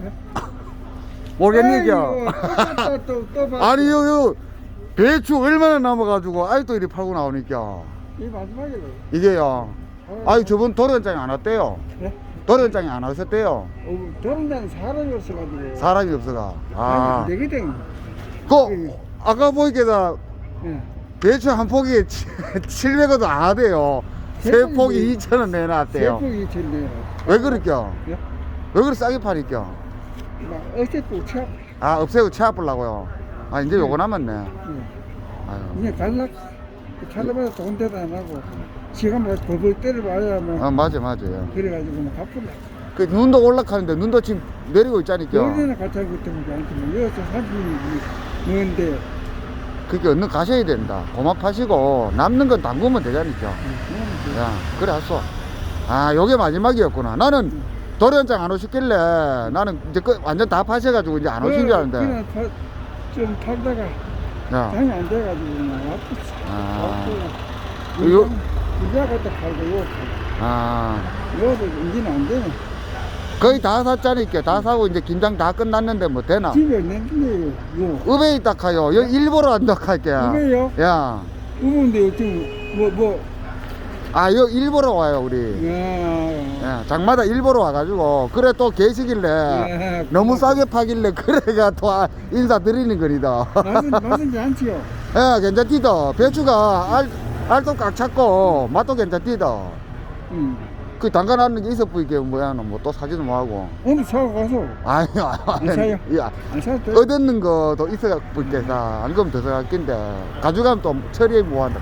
네? 또, 또, 봐. 아니, 요, 요, 배추 얼마나 남아가지고, 아직도 이리 팔고 나오니까. 이 마지막이래. 이게요. 아니, 저번 도련장이 안 왔대요. 네? 도련장이 안 왔었대요. 어, 도른다는 사람이 없어가지고. 사람이 없어가. 아. 아. 되거든. 그, 아까 보니까 예. 배추 한 포기에 700원도 안 하대요. 세. 포기 2,000원 내놨대요. 세 폭이 천대요. 왜 그럴겨? 예? 왜 그렇게 싸게 파니까? 막 어제 또 차. 아, 없애고 차 아플라고요. 아, 이제 요거 남았네. 예. 아유. 이제 갈락. 갈라마다 돈 대도 안 하고. 시간 뭐 벌벌 때려봐야 뭐. 아, 맞아, 맞아요. 그래가지고 뭐 갚을라. 그 눈도 올라가는데 눈도 지금 내리고 있자니까. 얼마나 같이 하고 있던 게 아니지 뭐. 여기서 사진이 뭔데. 그게 얼른 가셔야 된다. 고맙하시고 남는 건 담그면 되자니까. 그냥 야, 그래 왔어. 아, 요게 마지막이었구나. 나는 도련장 안 오셨길래 나는 이제 그 완전 다 파셔가지고 이제 안 오신 줄 알았는데. 그냥 파, 좀 팔다가 야, 장이 안 돼가지고 그냥 왔지. 아. 왔고. 요- 이자 갖다 팔고 요 아, 요도 이제는 안 되네. 거의 다 샀자니까 다 사고 이제 김장 다 끝났는데 뭐 되나? 집에 있는데 요. 읍에 있다 카요. 여기 일보러 안다 할게. 읍에요? 야, 우는데 요즘 뭐뭐 아, 여기 일보러 와요 우리. 야. 예, 장마다 일보러 와가지고 그래 또 계시길래 야, 너무 싸게 파길래 그래가 또 아- 인사드리는 거니다. 맛은 맛은지 않지요. 예, 괜찮디다. 배추가 알, 알도 꽉 찼고 맛도 괜찮디다. 응. 그 담가놨는 게 있어 보이게 뭐야 뭐또 사지도 뭐하고. 오늘 사고 가서 아니, 아니, 사요? 야, 안 사도 돼. 얻었는 거도 있어 보이게 사. 안 그러면 더 사갈긴데 가져가면 또 처리해 뭐 한다.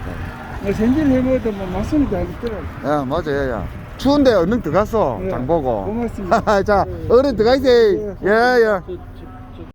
뭐 생질 해먹어도 뭐 맛은 잘 있더라고. 야, 맞아요, 야. 추운데 얼른 들어갔어. 예, 장 보고. 고맙습니다. 자, 예. 어른 들어가세요. 예, 예, 예.